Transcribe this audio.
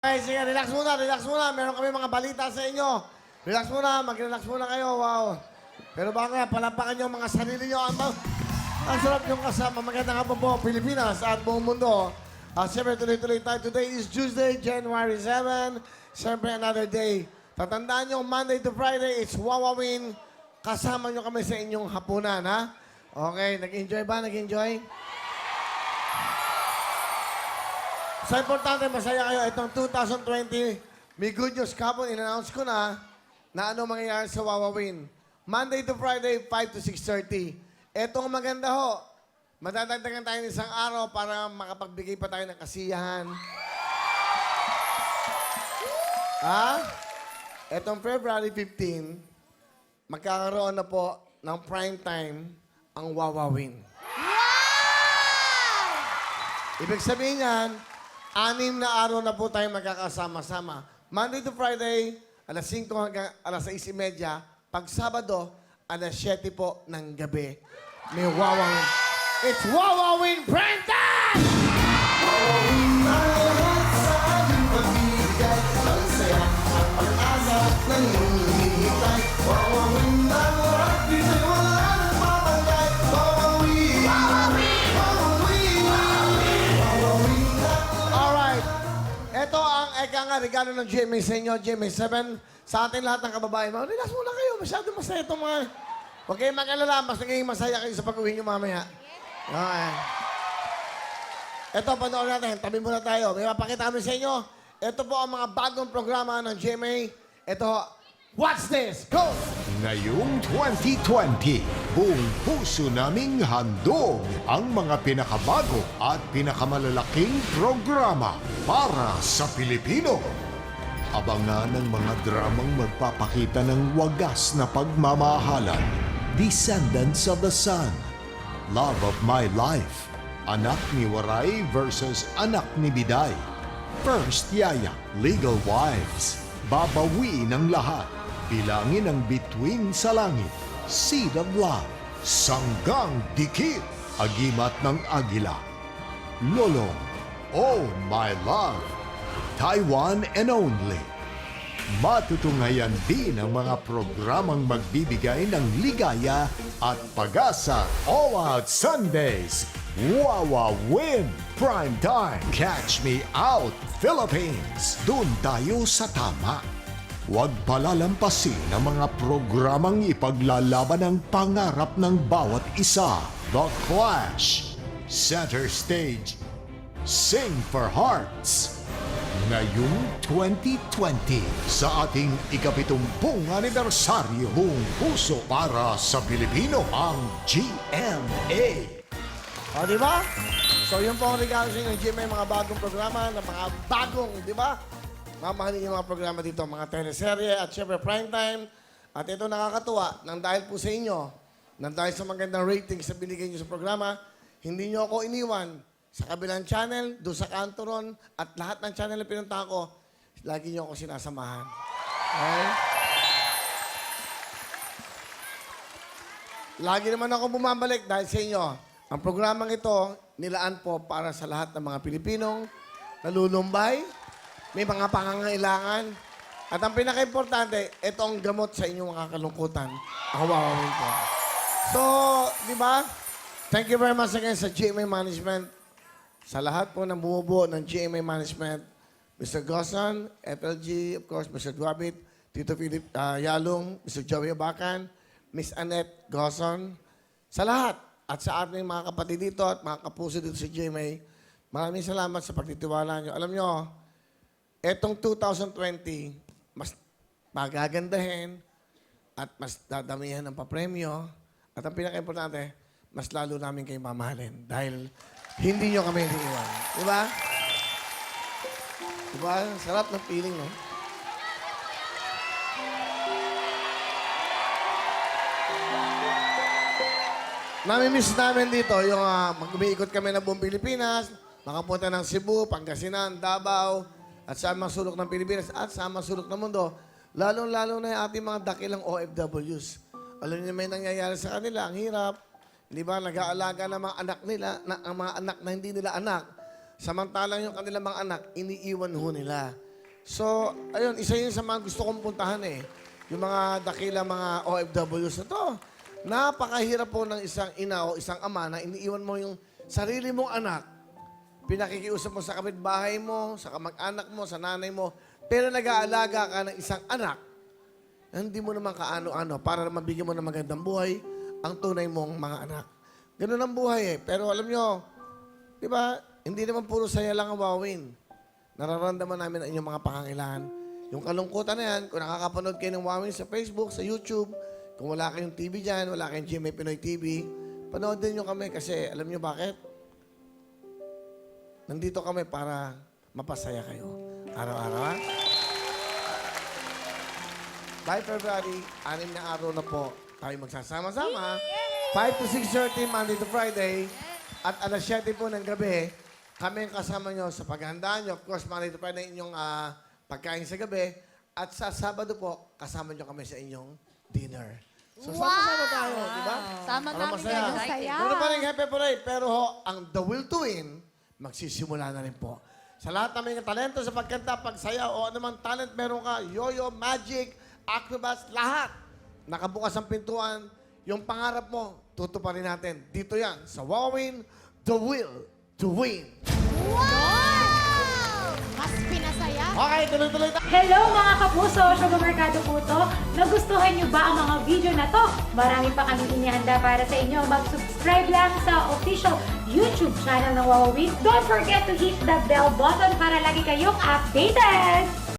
Okay, sige, relax muna, relax muna. Meron kami mga balita sa inyo. Relax muna, mag-relax muna kayo. Wow. Pero baka nga, palampakan nyo ang mga sarili nyo. Ang, ang sarap yung kasama. Magandang hapon po, Pilipinas at buong mundo. At siyempre, tuloy-tuloy tayo. Today is Tuesday, January 7. Siyempre, another day. Tatandaan nyo, Monday to Friday, it's Wawawin. Kasama nyo kami sa inyong hapunan, ha? Okay, nag-enjoy ba? Nag-enjoy? Sa importante, masaya kayo. Itong 2020, may good news. Kapon, in-announce ko na na ano mangyayari sa Wawawin. Monday to Friday, 5 to 6.30. Etong maganda ho, madadagdagan tayo ng isang araw para makapagbigay pa tayo ng kasiyahan. Ha? Etong February 15, magkakaroon na po ng prime time ang Wawawin. Ibig sabihin yan, anim na araw na po tayo magkakasama-sama. Monday to Friday, alas 5 hanggang alas 6.30. Pag Sabado, alas 7 po ng gabi. May Wawawin. It's Wawawin Prime eka nga regalo ng GMA sa inyo, GMA 7. Sa ating lahat ng kababayan, relax muna kayo. Masyado masaya itong mga... Huwag kayong mag-alala, mas naging masaya kayo sa pag-uwi nyo mamaya. Okay. Ito, panoorin natin. Tabi muna tayo. May mapakita kami sa inyo. Ito po ang mga bagong programa ng GMA. Ito, What's This? Go! Ngayong 2020, buong puso naming handog ang mga pinakabago at pinakamalalaking programa para sa Pilipino. Abangan ang mga dramang magpapakita ng wagas na pagmamahalan. Descendants of the Sun, Love of My Life, Anak ni Waray versus Anak ni Biday, First Yaya, Legal Wives, Babawi ng lahat, Bilangin ang bituin sa langit, Seed of Love, Sanggang Dikit, Agimat ng Agila, Lolong, Oh My Love, Taiwan and Only. Matutunghayan din ang mga programang magbibigay ng ligaya at pag-asa All Out Sundays. Wawa Win Prime Time. Catch Me Out Philippines. Doon tayo sa tama. Huwag palalampasin ang mga programang ipaglalaban ang pangarap ng bawat isa. The Clash. Center Stage. Sing for Hearts. Ngayong 2020, sa ating ikapitumpung anibersaryo, buong puso para sa Pilipino, ang GMA. O, di ba? So, yun po ang regalo sa inyo ng GMA, mga bagong programa, na mga bagong, di ba? Mamahalin yung mga programa dito, mga teleserye at syempre primetime. At ito nakakatuwa, nang dahil po sa inyo, nang dahil sa magandang ratings na binigay niyo sa programa, hindi niyo ako iniwan sa kabilang channel, doon sa Cantoron, at lahat ng channel na pinunta ko, lagi niyo ako sinasamahan. Okay? Lagi naman ako bumabalik dahil sa inyo. Ang programang ito, nilaan po para sa lahat ng mga Pilipinong nalulumbay, may mga pangangailangan. At ang pinaka-importante, ito ang gamot sa inyong mga kalungkutan. Ako wawawin po. So, di ba? Thank you very much again sa GMA Management. Sa lahat po ng bumubuo ng GMA Management, Mr. Gosan, FLG, of course, Mr. Duabit, Tito Philip ah, Yalong, Mr. Joey Abacan, Miss Annette Goson, sa lahat at sa ating mga kapatid dito at mga kapuso dito sa GMA, maraming salamat sa pagtitiwala nyo. Alam nyo, etong 2020, mas magagandahin at mas dadamihan ng papremyo. At ang pinaka-importante, mas lalo namin kayo mamahalin dahil hindi nyo kami iniiwan. Di ba? Di ba? Sarap ng feeling, no? Nami-miss namin dito yung uh, mag-umiikot kami ng buong Pilipinas, makapunta ng Cebu, Pangasinan, Davao, at sa mga sulok ng Pilipinas at sa mga sulok ng mundo, lalong-lalo na yung ating mga dakilang OFWs. Alam niyo may nangyayari sa kanila, ang hirap. Di ba, nag-aalaga ng mga anak nila, na, ang mga anak na hindi nila anak. Samantalang yung kanilang mga anak, iniiwan ho nila. So, ayun, isa yun sa mga gusto kong puntahan eh. Yung mga dakila mga OFWs na to. Napakahirap po ng isang ina o isang ama na iniiwan mo yung sarili mong anak. Pinakikiusap mo sa kapitbahay mo, sa kamag-anak mo, sa nanay mo. Pero nag-aalaga ka ng isang anak na hindi mo naman kaano-ano para mabigyan mo ng magandang buhay ang tunay mong mga anak. Ganun ang buhay eh. Pero alam nyo, di ba, hindi naman puro saya lang ang wawin. Nararamdaman namin ang inyong mga pangangailangan. Yung kalungkutan na yan, kung nakakapanood kayo ng wawin sa Facebook, sa YouTube, kung wala kayong TV dyan, wala kayong GMA Pinoy TV, panoodin nyo kami kasi alam nyo bakit? Nandito kami para mapasaya kayo. Araw-araw? By February, anim na araw na po tayo magsasama-sama. 5 to 6.30, Monday to Friday. At alas 7 po ng gabi, kami ang kasama nyo sa paghahanda nyo. Of course, Monday to Friday, inyong ah, pagkain sa gabi. At sa Sabado po, kasama nyo kami sa inyong dinner. So, sama-sama tayo, di ba? Sama Para namin masaya. kayo. Masaya. Meron pa rin happy parade, pero ho, ang The Will to Win, magsisimula na rin po. Sa lahat ng mga talento sa pagkanta, pagsaya, o anumang talent meron ka, yoyo, magic, acrobats, lahat. Nakabukas ang pintuan, yung pangarap mo, tutuparin natin. Dito yan, sa Wawin, The Will to Win. Wow! Mas pinasaya. Okay, tuloy-tuloy tayo. Hello mga kapuso! Sugar Mercado po to. Nagustuhan nyo ba ang mga video na to? Marami pa kami inihanda para sa inyo. Mag-subscribe lang sa official YouTube channel ng Wowawin. Don't forget to hit the bell button para lagi kayong updated!